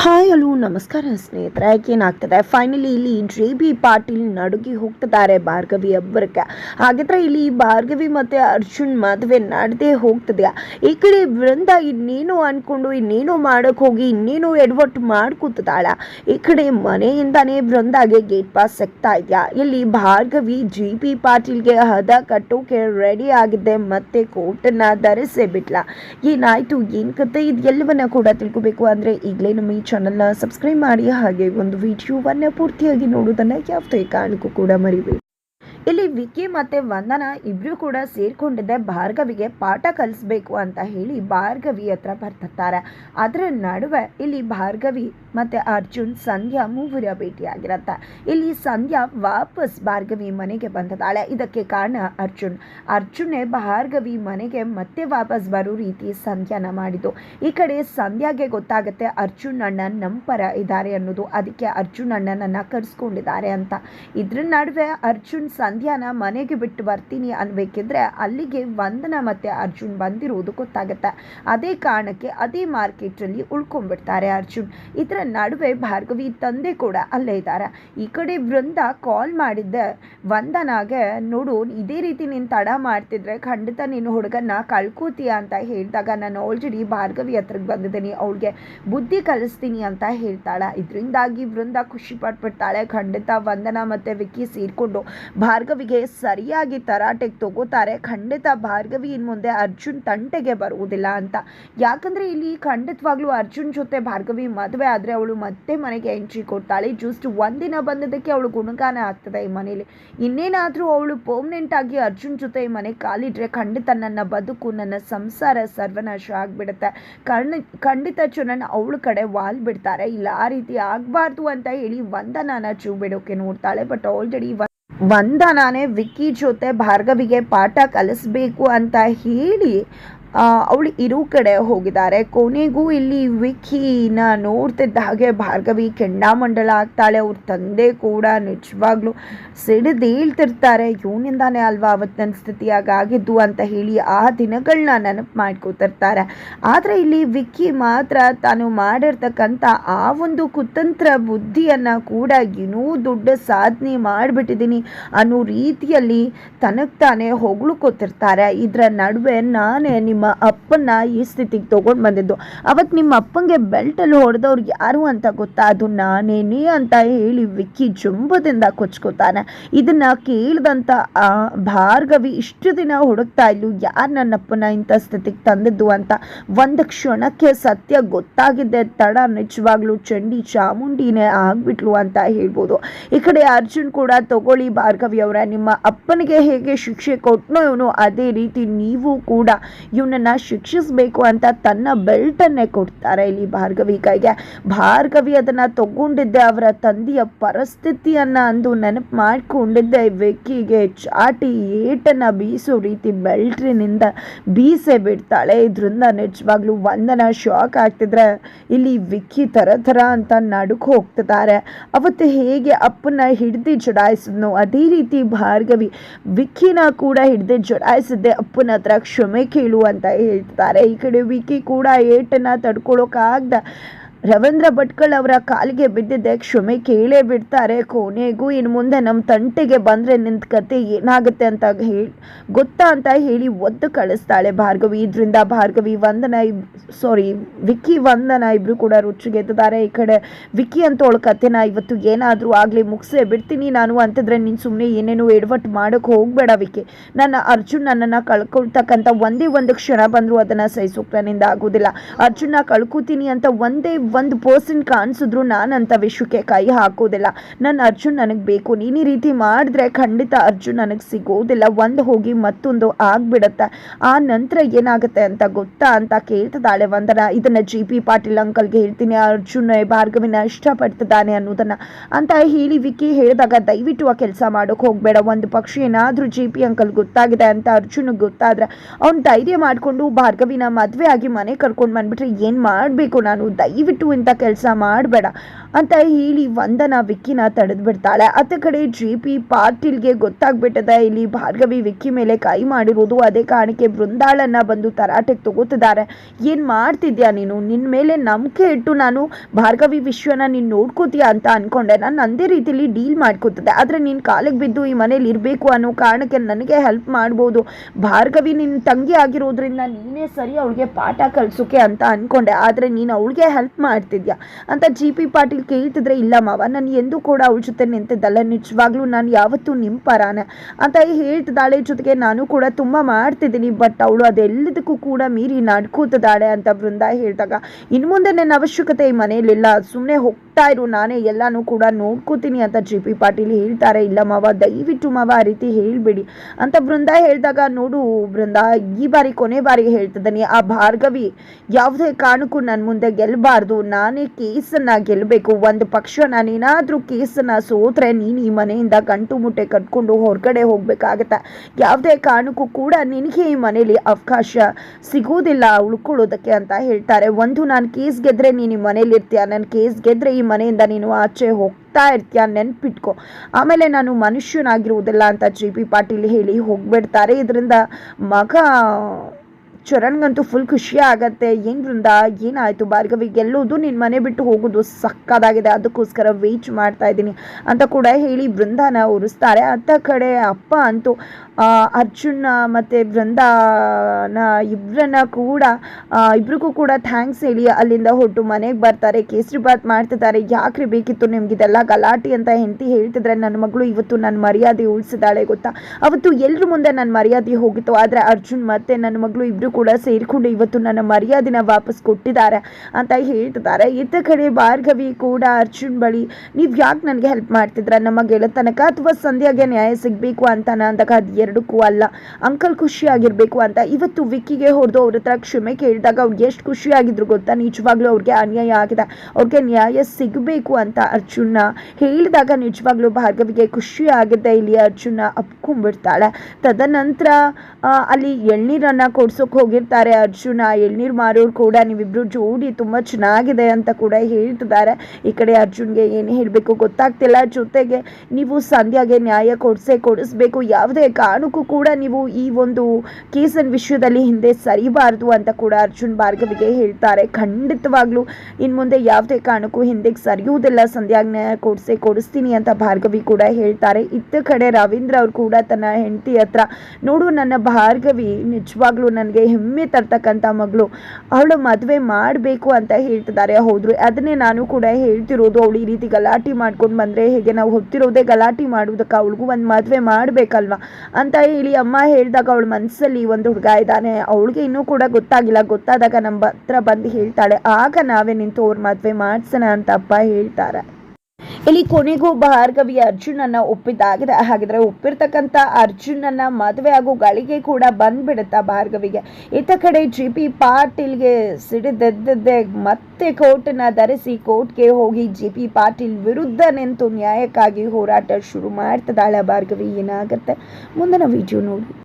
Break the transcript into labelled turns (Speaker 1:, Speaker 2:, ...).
Speaker 1: Hi hello ನಮಸ್ಕಾರ ಸ್ನೇಹಿತರೆ, ಏನಾಗ್ತದೆ? ಫೈನಲಿ ಇಲ್ಲಿ ಜೆ ಬಿ ಪಾಟೀಲ್ ನಡುಗಿ ಹೋಗ್ತಿದ್ದಾರೆ ಭಾರ್ಗವಿ ಅಬ್ಬರಕ್ಕೆ. ಹಾಗಿದ್ರೆ ಇಲ್ಲಿ ಭಾರ್ಗವಿ ಮತ್ತೆ ಅರ್ಜುನ್ ಮದುವೆ ನಡೆದೇ ಹೋಗ್ತದೆ ಈ ಕಡೆ ವೃಂದ ಇನ್ನೇನು ಅನ್ಕೊಂಡು, ಇನ್ನೇನು ಮಾಡಕ್ ಹೋಗಿ, ಇನ್ನೇನು ಎಡ್ವರ್ಟ್ ಮಾಡ್ಕೊತಿದ್ದಾಳ? ಈ ಕಡೆ ಮನೆಯಿಂದಾನೇ ವೃಂದಾಗೆ ಗೇಟ್ ಪಾಸ್ ಸಿಗ್ತಾ ಇದೆಯಾ? ಇಲ್ಲಿ ಭಾರ್ಗವಿ ಜಿ ಬಿ ಪಾಟೀಲ್ಗೆ ಹದ ಕಟ್ಟೋಕೆ ರೆಡಿ ಆಗಿದ್ದೆ, ಮತ್ತೆ ಕೋಟನ್ನು ಧರಿಸೇ ಬಿಟ್ಲ? ಏನಾಯಿತು? ಏನ್ ಕತೆ? ಇದು ಎಲ್ಲವನ್ನ ಕೂಡ ತಿಳ್ಕೊಬೇಕು ಅಂದ್ರೆ ಈಗಲೇ ನಮ್ಮ ಚಾನಲ್ನ ಸಬ್ಸ್ಕ್ರೈಬ್ ಮಾಡಿ ಹಾಗೆ ಒಂದು ವಿಡಿಯೋವನ್ನು ಪೂರ್ತಿಯಾಗಿ ನೋಡೋದನ್ನ ಯಾವುದೇ ಕಾರಣಕ್ಕೂ ಕೂಡ ಮರಿಬೇಡಿ. ಇಲ್ಲಿ ವಿಕಿ ಮತ್ತೆ ವಂದನ ಇಬ್ಬರೂ ಕೂಡ ಸೇರಿಕೊಂಡಿದ್ದೆ. ಭಾರ್ಗವಿಗೆ ಪಾಠ ಕಲಿಸ್ಬೇಕು ಅಂತ ಹೇಳಿ ಭಾರ್ಗವಿ ಹತ್ರ ಬರ್ತಿರ್ತಾರೆ. ಅದರ ನಡುವೆ ಇಲ್ಲಿ ಭಾರ್ಗವಿ ಮತ್ತೆ ಅರ್ಜುನ್, ಸಂಧ್ಯಾ ಮೂವರ ಭೇಟಿಯಾಗಿರತ್ತೆ. ಇಲ್ಲಿ ಸಂಧ್ಯಾ ವಾಪಸ್ ಭಾರ್ಗವಿ ಮನೆಗೆ ಬಂದಿದ್ದಾಳೆ. ಇದಕ್ಕೆ ಕಾರಣ ಅರ್ಜುನ್. ಅರ್ಜುನೇ ಭಾರ್ಗವಿ ಮನೆಗೆ ಮತ್ತೆ ವಾಪಸ್ ಬರೋ ರೀತಿ ಸಂಧ್ಯಾನ ಮಾಡಿದ್ದು. ಈ ಕಡೆ ಸಂಧ್ಯಾಗೆ ಗೊತ್ತಾಗುತ್ತೆ ಅರ್ಜುನ್ ಅಣ್ಣ ನಂಪರ ಪರ ಇದ್ದಾರೆ ಅನ್ನೋದು. ಅದಕ್ಕೆ ಅರ್ಜುನ್ ಅಣ್ಣನನ್ನ ಕರೆಸ್ಕೊಂಡಿದ್ದಾರೆ ಅಂತ. ಇದ್ರ ನಡುವೆ ಅರ್ಜುನ್ ಸಂಧ್ಯಾನ ಮನೆಗೆ ಬಿಟ್ಟು ಬರ್ತೀನಿ ಅನ್ಬೇಕಿದ್ರೆ ಅಲ್ಲಿಗೆ ವಂದನ ಮತ್ತೆ ಅರ್ಜುನ್ ಬಂದಿರುವುದು ಗೊತ್ತಾಗುತ್ತೆ. ಅದೇ ಕಾರಣಕ್ಕೆ ಅದೇ ಮಾರ್ಕೆಟಲ್ಲಿ ಉಳ್ಕೊಂಡ್ಬಿಡ್ತಾರೆ ಅರ್ಜುನ್. ಇದರ ನಡುವೆ ಭಾರ್ಗವಿ ತಂದೆ ಕೂಡ ಅಲ್ಲೇ ಇದ್ದಾರೆ. ಈ ಕಡೆ ವೃಂದ ಕಾಲ್ ಮಾಡಿದ್ದೆ. ವಂದನಾಗೆ, ನೋಡು, ಇದೇ ರೀತಿ ನೀನು ತಡ ಮಾಡ್ತಿದ್ರೆ ಖಂಡಿತ ನೀನು ಹುಡುಗನ್ನ ಕಳ್ಕೋತೀಯ ಅಂತ ಹೇಳಿದಾಗ ನಾನು ಆಲ್ರೆಡಿ ಭಾರ್ಗವಿ ಹತ್ರಕ್ಕೆ ಬಂದಿದ್ದೀನಿ. ಅವಳಿಗೆ ಬುದ್ಧಿ ಕಲಿಸ್ತೀನಿ ಅಂತ ಹೇಳ್ತಾಳೆ. ಇದರಿಂದಾಗಿ ವೃಂದ ಖುಷಿ ಪಟ್ಬಿಡ್ತಾಳೆ. ಖಂಡಿತ ವಂದನ ಮತ್ತೆ ವಿಕ್ಕಿ ಸೇರಿಕೊಂಡು ಭಾರ್ಗವಿಗೆ ಸರಿಯಾಗಿ ತರಾಟೆಗೆ ತಗೋತಾರೆ. ಖಂಡಿತ ಭಾರ್ಗವಿ ಇನ್ನು ಮುಂದೆ ಅರ್ಜುನ್ ತಂಟೆಗೆ ಬರುವುದಿಲ್ಲ ಅಂತ. ಯಾಕಂದ್ರೆ ಇಲ್ಲಿ ಖಂಡಿತವಾಗ್ಲೂ ಅರ್ಜುನ್ ಜೊತೆ ಭಾರ್ಗವಿ ಮದುವೆ ಆದರೆ ಅವಳು ಮತ್ತೆ ಮನೆಗೆ ಎಂಟ್ರಿ ಕೊಡ್ತಾಳೆ. ಜಸ್ಟ್ ಒಂದಿನ ಬಂದದಕ್ಕೆ ಅವಳು ಗುಣಗಾನ ಆಗ್ತದೆ ಈ ಮನೇಲಿ ಇನ್ನೇನಾದರೂ ಅವಳು ಪರ್ಮನೆಂಟ್ ಆಗಿ ಅರ್ಜುನ್ ಜೊತೆ ಈ ಮನೆ ಕಾಲಿಟ್ರೆ ಖಂಡಿತ ನನ್ನ ಬದುಕು, ನನ್ನ ಸಂಸಾರ ಸರ್ವನಾಶ ಆಗಿಬಿಡುತ್ತೆ. ಕರ್ಣ, ಖಂಡಿತ ಚುನನ್ ಅವಳ ಕಡೆ ವಾಲ್ ಬಿಡ್ತಾರೆ. ಇಲ್ಲ, ಆ ರೀತಿ ಆಗಬಾರ್ದು ಅಂತ ಹೇಳಿ ವಂದನಾನ ಚೂ ಬಿಡೋಕೆ ನೋಡ್ತಾಳೆ ಬಟ್ ಆಲ್ರೆಡಿ ವಂದನಾನೇ ವಿಕ್ಕಿ ಜೊತೆ ಭಾರ್ಗವಿಗೆ ಪಾಠ ಕಲಿಸ್ಬೇಕು ಅಂತ ಹೇಳಿ ಅವಳು ಇರೋ ಕಡೆ ಹೋಗಿದ್ದಾರೆ. ಕೊನೆಗೂ ಇಲ್ಲಿ ವಿಕ್ಕಿನ ನೋಡ್ತಿದ್ದ ಹಾಗೆ ಭಾರ್ಗವಿ ಕೆಂಡಾಮಂಡಲ ಆಗ್ತಾಳೆ. ಅವ್ರ ತಂದೆ ಕೂಡ ನಿಜವಾಗ್ಲೂ ಸಿಡಿದೇಳ್ತಿರ್ತಾರೆ ಇವನಿಂದಾನೇ ಅಲ್ವಾ ನನ್ನ ಸ್ಥಿತಿಯಾಗ ಆಗಿದ್ದು ಅಂತ ಹೇಳಿ ಆ ದಿನಗಳನ್ನ ನೆನಪು ಮಾಡ್ಕೋತಿರ್ತಾರೆ. ಆದರೆ ಇಲ್ಲಿ ವಿಕ್ಕಿ ಮಾತ್ರ ತಾನು ಮಾಡಿರ್ತಕ್ಕಂಥ ಆ ಒಂದು ಕುತಂತ್ರ ಬುದ್ಧಿಯನ್ನು ಕೂಡ ಏನೋ ದೊಡ್ಡ ಸಾಧನೆ ಮಾಡಿಬಿಟ್ಟಿದ್ದೀನಿ ಅನ್ನೋ ರೀತಿಯಲ್ಲಿ ತನಗೆ ತಾನೇ ಹೊಗಳ್ಕೊತಿರ್ತಾರೆ. ಇದರ ನಡುವೆ ನಾನೇ ನಿಮ್ಮ ಅಪ್ಪನ್ನ ಈ ಸ್ಥಿತಿಗೆ ತೊಗೊಂಡು ಬಂದಿದ್ದು. ಅವತ್ತು ನಿಮ್ಮ ಅಪ್ಪಂಗೆ ಬೆಲ್ಟಲ್ಲಿ ಹೊಡೆದವ್ರು ಯಾರು ಅಂತ ಗೊತ್ತಾ? ಅದು ನಾನೇನೇ ಅಂತ ಹೇಳಿ ವಿಕ್ಕಿ ಜುಂಬದಿಂದ ಕೊಚ್ಕೋತಾನೆ. ಇದನ್ನ ಕೇಳಿದಂಥ ಆ, ಭಾರ್ಗವಿ ಇಷ್ಟು ದಿನ ಹುಡುಕ್ತಾ ಯಾರ್ ಯಾರು ನನ್ನಪ್ಪನ ಇಂಥ ಸ್ಥಿತಿಗೆ ತಂದಿದ್ದು ಅಂತ? ಒಂದು ಕ್ಷಣಕ್ಕೆ ಸತ್ಯ ಗೊತ್ತಾಗಿದ್ದೆ ತಡ. ನಿಜವಾಗ್ಲೂ ಚಂಡಿ ಚಾಮುಂಡಿನೇ ಆಗ್ಬಿಟ್ಲು ಅಂತ ಹೇಳ್ಬೋದು. ಈ ಕಡೆ ಅರ್ಜುನ್ ಕೂಡ ತಗೊಳ್ಳಿ ಭಾರ್ಗವಿ ಅವರ, ನಿಮ್ಮ ಅಪ್ಪನಿಗೆ ಹೇಗೆ ಶಿಕ್ಷೆ ಕೊಟ್ಟನೋ ಇವನು ಅದೇ ರೀತಿ ನೀವು ಕೂಡ. ಇವನನ್ನ ಶಿಕ್ಷಿಸಬೇಕು ಅಂತ ತನ್ನ ಬೆಲ್ಟನ್ನೇ ಕೊಡ್ತಾರೆ ಇಲ್ಲಿ ಭಾರ್ಗವಿ ಕೈಗೆ. ಭಾರ್ಗವಿ ಅದನ್ನ ತಗೊಂಡಿದ್ದೆ, ಅವರ ತಂದೆಯ ಪರಿಸ್ಥಿತಿಯನ್ನ ಅಂದು ನೆನಪು ಮಾಡಿಕೊಂಡಿದ್ದೆ. ವಿಕ್ಕಿಗೆ ಚಾಟಿ ಏಟನ್ನ ಬೀಸೋ ರೀತಿ ಬೆಲ್ಟ್ರಿನಿಂದ ಬೀಸೆ ಬಿಡ್ತಾಳೆ. ಇದರಿಂದ ನಿಜವಾಗ್ಲೂ ವಂದನ ಶಾಕ್ ಆಗ್ತಿದ್ರೆ ಇಲ್ಲಿ ವಿಕ್ಕಿ ಥರ ಥರ ಅಂತ ನಡುಕ್ ಹೋಗ್ತಿದ್ದಾರೆ. ಅವತ್ತು ಹೇಗೆ ಅಪ್ಪನ ಹಿಡ್ದು ಜಡಾಯಿಸಿದ್ನೋ ಅದೇ ರೀತಿ ಭಾರ್ಗವಿ ವಿಕ್ಕಿನ ಕೂಡ ಹಿಡ್ದು ಜಡಾಯಿಸಿದ್ದೆ. ಅಪ್ಪನ ಹತ್ರ ಕ್ಷಮೆ ಕೇಳು ಅಂತ ಹೇಳ್ತಾರೆ. ಈ ಕಡೆ ವಿಕ್ಕಿ ಕೂಡ ಏಟನ್ನ ತಡ್ಕೊಳೋಕ್ಕಾಗ್ದ ರವೀಂದ್ರ ಭಟ್ಕಳ್ ಅವರ ಕಾಲಿಗೆ ಬಿದ್ದಿದ್ದೆ ಕ್ಷಮೆ ಕೇಳೇ ಬಿಡ್ತಾರೆ. ಕೊನೆಗೂ ಇನ್ನು ಮುಂದೆ ನಮ್ಮ ತಂಟೆಗೆ ಬಂದರೆ ನಿಂತ ಕತೆ ಏನಾಗುತ್ತೆ ಅಂತ ಹೇಳಿ, ಗೊತ್ತಾ ಅಂತ ಹೇಳಿ ಒದ್ದು ಕಳಿಸ್ತಾಳೆ ಭಾರ್ಗವಿ. ಇದರಿಂದ ಭಾರ್ಗವಿ ವಂದನ ಇಬ್ ಸಾರಿ ವಿಕ್ಕಿ ವಂದನ ಇಬ್ಬರು ಕೂಡ ರುಚಿಗೆದ್ದಿದ್ದಾರೆ ಈ ಕಡೆ ವಿಕ್ಕಿ ಅಂತ ಅವಳ ಕತೆನ ಇವತ್ತು ಏನಾದರೂ ಆಗಲಿ ಮುಗಿಸೇ ಬಿಡ್ತೀನಿ ನಾನು ಅಂತಂದ್ರೆ ನೀನು ಸುಮ್ಮನೆ ಏನೇನು ಎಡವಟ್ಟು ಮಾಡೋಕ್ಕೆ ಹೋಗಬೇಡ ವಿಕ್ಕಿ. ನನ್ನ ಅರ್ಜುನ್ ನನ್ನನ್ನು ಕಳ್ಕೊಳ್ತಕ್ಕಂಥ ಒಂದೇ ಒಂದು ಕ್ಷಣ ಬಂದರೂ ಅದನ್ನು ಸಹಿಸೋಕೆ ನನ್ನಿಂದ ಆಗೋದಿಲ್ಲ. ಅರ್ಜುನ ಕಳ್ಕೊತೀನಿ ಅಂತ ಒಂದೇ ಒಂದು ಪರ್ಸನ್ ಕಾಣಿಸಿದ್ರು ನಾನು ಅಂತ ವಿಷಯಕ್ಕೆ ಕೈ ಹಾಕೋದಿಲ್ಲ. ನನ್ನ ಅರ್ಜುನ್ ನನಗೆ ಬೇಕು. ನೀನು ಈ ರೀತಿ ಮಾಡಿದ್ರೆ ಖಂಡಿತ ಅರ್ಜುನ್ ನನಗೆ ಸಿಗೋದಿಲ್ಲ. ಒಂದು ಹೋಗಿ ಮತ್ತೊಂದು ಆಗ್ಬಿಡತ್ತೆ. ಆ ನಂತರ ಏನಾಗುತ್ತೆ ಅಂತ ಗೊತ್ತಾ ಅಂತ ಕೇಳ್ತಿದ್ದಾಳೆ ವಂದನ. ಇದನ್ನು ಜಿ ಪಿ ಪಾಟೀಲ್ ಅಂಕಲ್ಗೆ ಹೇಳ್ತೀನಿ. ಅರ್ಜುನ್ ಭಾರ್ಗವಿನ ಇಷ್ಟಪಡ್ತಿದ್ದಾನೆ ಅನ್ನೋದನ್ನು ಅಂತ ಹೇಳಿ ವಿಕ್ಕಿ ಹೇಳಿದಾಗ ದಯವಿಟ್ಟು ಆ ಕೆಲಸ ಮಾಡೋಕೆ ಹೋಗಬೇಡ. ಒಂದು ಪಕ್ಷ ಏನಾದರೂ ಜಿ ಪಿ ಅಂಕಲ್ ಗೊತ್ತಾಗಿದೆ ಅಂತ ಅರ್ಜುನಿಗೆ ಗೊತ್ತಾದ್ರೆ ಅವ್ನು ಧೈರ್ಯ ಮಾಡಿಕೊಂಡು ಭಾರ್ಗವಿನ ಮದುವೆ ಆಗಿ ಮನೆ ಕರ್ಕೊಂಡು ಬಂದ್ಬಿಟ್ರೆ ಏನು ಮಾಡಬೇಕು ನಾನು? ದಯವಿಟ್ಟು ಇಂಥ ಕೆಲಸ ಮಾಡಬೇಡ ಅಂತ ಹೇಳಿ ವಂದನ ವಿಕ್ಕಿನ ತಡೆದು ಬಿಡ್ತಾಳೆ. ಅತ್ತ ಕಡೆ ಜಿ ಪಿ ಪಾಟೀಲ್ಗೆ ಗೊತ್ತಾಗ್ಬಿಟ್ಟದೆ. ಇಲ್ಲಿ ಭಾರ್ಗವಿ ವಿಕ್ಕಿ ಮೇಲೆ ಕೈ ಮಾಡಿರೋದು ಅದೇ ಕಾರಣಕ್ಕೆ ಬೃಂದಾಳನ್ನ ಬಂದು ತರಾಟೆಗೆ ತಗೋತಿದ್ದಾರೆ ಏನು ಮಾಡ್ತಿದ್ಯಾ ನೀನು? ನಿನ್ನ ಮೇಲೆ ನಂಬಿಕೆ ಇಟ್ಟು ನಾನು ಭಾರ್ಗವಿ ವಿಶ್ವನ ನೀನು ನೋಡ್ಕೋತೀಯ ಅಂತ ಅನ್ಕೊಂಡೆ. ನಾನು ಅಂದೇ ರೀತಿಲಿ ಡೀಲ್ ಮಾಡ್ಕೋತದೆ ಆದರೆ ನೀನು ಕಾಲಿಗೆ ಬಿದ್ದು ಈ ಮನೇಲಿ ಇರಬೇಕು ಅನ್ನೋ ಕಾರಣಕ್ಕೆ ನನಗೆ ಹೆಲ್ಪ್ ಮಾಡ್ಬೋದು. ಭಾರ್ಗವಿ ನಿನ್ನ ತಂಗಿ ಆಗಿರೋದ್ರಿಂದ ನೀನೇ ಸರಿ ಅವಳಿಗೆ ಪಾಠ ಕಲಿಸೋಕೆ ಅಂತ ಅನ್ಕೊಂಡೆ. ಆದರೆ ನೀನು ಅವಳಿಗೆ ಹೆಲ್ಪ್ ಮಾಡ್ತಿದ್ಯಾ ಅಂತ ಜಿ ಪಿ ಪಾಟೀಲ್ ಕೇಳ್ತಿದ್ರೆ, ಇಲ್ಲ ಮಾವ, ನಾನು ಎಂದೂ ಕೂಡ ಅವಳ ಜೊತೆ ನಿಂತಿದ್ದಲ್ಲ, ನಿಜವಾಗ್ಲೂ ನಾನು ಯಾವತ್ತೂ ನಿಮ್ಮ ಪರಾನೆ? ಅಂತ ಹೇಳ್ತಿದ್ದಾಳೆ ಜೊತೆಗೆ ನಾನು ಕೂಡ ತುಂಬ ಮಾಡ್ತಿದ್ದೀನಿ ಬಟ್ ಅವಳು ಅದೆಲ್ಲದಕ್ಕೂ ಕೂಡ ಮೀರಿ ನಡ್ಕೋತಿದ್ದಾಳೆ ಅಂತ ಬೃಂದ ಹೇಳಿದಾಗ, ಇನ್ನು ಮುಂದೆ ನನ್ನ ಅವಶ್ಯಕತೆ ಈ ಮನೆಯಲ್ಲಿಲ್ಲ ಸುಮ್ಮನೆ ಹೋಗ್ತಾ ಇರು, ನಾನೇ ಎಲ್ಲಾನು ಕೂಡ ನೋಡ್ಕೋತೀನಿ ಅಂತ ಜಿ ಪಿ ಪಾಟೀಲ್ ಹೇಳ್ತಾರೆ. ಇಲ್ಲ ಮಾವ ದಯವಿಟ್ಟು ಮಾವ ಆ ರೀತಿ ಹೇಳ್ಬೇಡಿ. ಅಂತ ಬೃಂದ ಹೇಳಿದಾಗ, ನೋಡು ಬೃಂದ, ಈ ಬಾರಿ ಕೊನೆ ಬಾರಿ ಹೇಳ್ತಿದ್ದಾನೆ ಆ ಭಾರ್ಗವಿ. ಯಾವುದೇ ಕಾರಣಕ್ಕೂ ನನ್ನ ಮುಂದೆ ಗೆಲ್ಲಬಾರ್ದು ನಾನೇ ಕೇಸನ್ನ ಗೆಲ್ಲಬೇಕು ಒಂದು ಪಕ್ಷ ನಾನೇನಾದರೂ ಕೇಸನ್ನ ಸೋತ್ರೆ ನೀನು ಈ ಮನೆಯಿಂದ ಗಂಟು ಮುಟ್ಟೆ ಕಟ್ಕೊಂಡು ಹೊರಗಡೆ ಹೋಗ್ಬೇಕಾಗತ್ತೆ. ಯಾವುದೇ ಕಾರಣಕ್ಕೂ ಕೂಡ ನಿನಗೆ ಈ ಮನೇಲಿ ಅವಕಾಶ ಸಿಗುವುದಿಲ್ಲ ಉಳ್ಕೊಳ್ಳೋದಕ್ಕೆ ಅಂತ ಹೇಳ್ತಾರೆ. ಒಂದು, ನಾನು ಕೇಸ್ ಗೆದ್ರೆ ನೀನು ಈ ಮನೇಲಿ ಇರ್ತೀಯ ನನ್ನ ಕೇಸ್ ಗೆದ್ರೆ ಮನೆಯಿಂದ ನೀನು ಆಚೆ ಹೋಗ್ತಾ ಇರ್ತೀಯ? ನೆನ್ಪಿಟ್ಕೊ. ಆಮೇಲೆ ನಾನು ಮನುಷ್ಯನಾಗಿರುವುದಿಲ್ಲ ಅಂತ ಜಿ ಪಿ ಪಾಟೀಲ್ ಹೇಳಿ ಹೋಗ್ಬಿಡ್ತಾರೆ. ಇದರಿಂದ ಮಗ ಚರಣ್ಗಂತೂ ಫುಲ್ ಖುಷಿ ಆಗತ್ತೆ. ಏನು ಬೃಂದ ಏನಾಯಿತು? ಭಾರ್ಗವಿ, ಗೆಲ್ಲೋದು ನಿನ್ನ ಮನೆ ಬಿಟ್ಟು ಹೋಗೋದು ಸಕ್ಕದಾಗಿದೆ ಅದಕ್ಕೋಸ್ಕರ ವೇಟ್ ಮಾಡ್ತಾ ಇದ್ದೀನಿ ಅಂತ ಕೂಡ ಹೇಳಿ ಬೃಂದಾನ ಉರಿಸ್ತಾರೆ. ಅತ್ತ ಕಡೆ ಅಪ್ಪ ಅಂತೂ ಅರ್ಜುನ ಮತ್ತು ಬೃಂದಾನ ಇಬ್ಬರನ್ನ ಕೂಡ ಇಬ್ರಿಗೂ ಕೂಡ ಥ್ಯಾಂಕ್ಸ್ ಹೇಳಿ ಅಲ್ಲಿಂದ ಹೊಟ್ಟು ಮನೆಗೆ ಬರ್ತಾರೆ. ಕೇಸರಿ ಬಾತ್ ಮಾಡ್ತಿದ್ದಾರೆ. ಯಾಕ್ರಿ ಬೇಕಿತ್ತು ನಿಮ್ಗಿದೆಲ್ಲ ಗಲಾಟೆ ಅಂತ ಹೆಂಡತಿ ಹೇಳ್ತಿದ್ರೆ ನನ್ನ ಮಗಳು ಇವತ್ತು ನನ್ನ ಮರ್ಯಾದೆ ಉಳಿಸಿದಾಳೆ ಗೊತ್ತಾ? ಅವತ್ತು ಎಲ್ಲರ ಮುಂದೆ ನನ್ನ ಮರ್ಯಾದೆ ಹೋಗಿತ್ತು. ಆದರೆ ಅರ್ಜುನ್ ಮತ್ತೆ ನನ್ನ ಮಗಳು ಇಬ್ಬರು ಕೂಡ ಸೇರಿಕೊಂಡು ಇವತ್ತು ನನ್ನ ಮರ್ಯಾದೆನ ವಾಪಸ್ ಕೊಟ್ಟಿದ್ದಾರೆ ಅಂತ ಹೇಳ್ತಿದ್ದಾರೆ. ಇತ್ತ ಕಡೆ ಭಾರ್ಗವಿ ಕೂಡ ಅರ್ಜುನ್ ಬಳಿ, ನೀವು ಯಾಕೆ ನನಗೆ ಹೆಲ್ಪ್ ಮಾಡ್ತಿದ್ರ? ನಮ್ಮ ಗೆಳೆತನಕ ಅಥವಾ ಸಂಧ್ಯಾಗೆ ನ್ಯಾಯ ಸಿಗಬೇಕು ಅಂತಾನ ಅಂದಾಗ ಅದು ಎರಡಕ್ಕೂ ಅಲ್ಲ. ಅಂಕಲ್ ಖುಷಿಯಾಗಿರ್ಬೇಕು ಅಂತ. ಇವತ್ತು ವಿಕ್ಕಿಗೆ ಹೊಡೆದು ಅವ್ರ ಹತ್ರ ಕ್ಷಮೆ ಕೇಳಿದಾಗ ಅವ್ರಿಗೆ ಎಷ್ಟು ಖುಷಿಯಾಗಿದ್ರು ಗೊತ್ತಾ? ನಿಜವಾಗ್ಲೂ ಅವ್ರಿಗೆ ಅನ್ಯಾಯ ಆಗಿದೆ. ಅವ್ರಿಗೆ ನ್ಯಾಯ ಸಿಗಬೇಕು ಅಂತ ಅರ್ಜುನ್ನ ಹೇಳಿದಾಗ ನಿಜವಾಗ್ಲೂ ಭಾರ್ಗವಿಗೆ ಖುಷಿ ಆಗಿದೆ ಇಲ್ಲಿ ಅರ್ಜುನ ಅಪ್ಕೊಂಡ್ಬಿಡ್ತಾಳೆ. ತದನಂತರ ಅಲ್ಲಿ ಎಳ್ನೀರನ್ನು ಕೊಡ್ಸೋಕೆ ಹೋಗಿರ್ತಾರೆ. ಅರ್ಜುನ, ಎಳ್ನೀರು ಮಾರೋರು ಕೂಡ ನೀವಿಬ್ರು ಜೋಡಿ ತುಂಬ ಚೆನ್ನಾಗಿದೆ ಅಂತ ಕೂಡ ಹೇಳ್ತಿದ್ದಾರೆ. ಈ ಕಡೆ ಅರ್ಜುನ್ಗೆ ಏನು ಹೇಳಬೇಕು ಗೊತ್ತಾಗ್ತಿಲ್ಲ. ಜೊತೆಗೆ ನೀವು ಸಂಧ್ಯಾಗೆ ನ್ಯಾಯ ಕೊಡಿಸೇ ಕೊಡಿಸ್ಬೇಕು. ಯಾವುದೇ ಕಾರಣಕ್ಕೂ ಕೂಡ ನೀವು ಈ ಒಂದು ಕೇಸನ್ ವಿಷಯದಲ್ಲಿ ಹಿಂದೆ ಸರಿಬಾರ್ದು ಅಂತ ಕೂಡ ಅರ್ಜುನ್ ಭಾರ್ಗವಿಗೆ ಹೇಳ್ತಾರೆ. ಖಂಡಿತವಾಗ್ಲೂ ಇನ್ನು ಮುಂದೆ ಯಾವುದೇ ಕಾರಣಕ್ಕೂ ಹಿಂದೆಗೆ ಸರಿಯುವುದಿಲ್ಲ. ಸಂಧ್ಯಾಗ ನ್ಯಾಯ ಕೊಡಿಸೇ ಕೊಡಿಸ್ತೀನಿ ಅಂತ ಭಾರ್ಗವಿ ಕೂಡ ಹೇಳ್ತಾರೆ. ಇತ್ತ ಕಡೆ ರವೀಂದ್ರ ಅವ್ರು ಕೂಡ ತನ್ನ ಹೆಂಡತಿ ಹತ್ರ, ನೋಡು ನನ್ನ ಭಾರ್ಗವಿ, ನಿಜವಾಗ್ಲೂ ನನಗೆ ಹೆಮ್ಮೆ ತರ್ತಕ್ಕಂಥ ಮಗಳು. ಅವಳು ಮದುವೆ ಮಾಡಬೇಕು ಅಂತ ಹೇಳ್ತಿದ್ದಾರೆ. ಹೌದ್ರು, ಅದನ್ನೇ ನಾನು ಕೂಡ ಹೇಳ್ತಿರೋದು. ಅವಳು ಈ ರೀತಿ ಗಲಾಟೆ ಮಾಡ್ಕೊಂಡು ಬಂದರೆ ಹೇಗೆ? ನಾವು ಹೊತ್ತಿರೋದೇ ಗಲಾಟೆ ಮಾಡುವುದಕ್ಕೆ ಅವಳಿಗೂ ಒಂದು ಮದುವೆ ಮಾಡಬೇಕಲ್ವಾ? ಅಂತ ಹೇಳಿ ಅಮ್ಮ ಹೇಳಿದಾಗ ಅವಳ ಮನಸ್ಸಲ್ಲಿ ಒಂದು ಹುಡುಗ ಇದ್ದಾನೆ. ಅವಳಿಗೆ ಇನ್ನೂ ಕೂಡ ಗೊತ್ತಾಗಿಲ್ಲ. ಗೊತ್ತಾದಾಗ ನಮ್ಮ ಹತ್ರ ಬಂದು ಹೇಳ್ತಾಳೆ, ಆಗ ನಾವೇ ನಿಂತು ಅವ್ರ ಮದುವೆ ಮಾಡಿಸೋಣ ಅಂತ ಅಪ್ಪ ಹೇಳ್ತಾರೆ. ಇಲ್ಲಿ ಕೊನೆಗೂ ಭಾರ್ಗವಿ ಅರ್ಜುನನ್ನ ಒಪ್ಪಿದ್ದಾಗಿದೆ. ಹಾಗಿದ್ರೆ ಒಪ್ಪಿರ್ತಕ್ಕಂಥ ಅರ್ಜುನನ್ನ ಮದುವೆ ಆಗೋ ಗಳಿಗೆ ಕೂಡ ಬಂದ್ಬಿಡುತ್ತಾ ಭಾರ್ಗವಿಗೆ. ಇತ್ತ ಕಡೆ ಜಿ ಪಿ ಪಾಟೀಲ್ಗೆ ಸಿಡಿದೆದ್ದೆ ಮತ್ತೆ ಕೋರ್ಟನ್ನ ಧರಿಸಿ ಕೋರ್ಟ್ಗೆ ಹೋಗಿ ಜಿ ಪಿ ಪಾಟೀಲ್ ವಿರುದ್ಧ ನಿಂತು ನ್ಯಾಯಕ್ಕಾಗಿ ಹೋರಾಟ ಶುರು ಮಾಡ್ತಿದ್ದಾಳೆ ಭಾರ್ಗವಿ. ಏನಾಗುತ್ತೆ? ಮುಂದಿನ ವಿಡಿಯೋ ನೋಡಿ.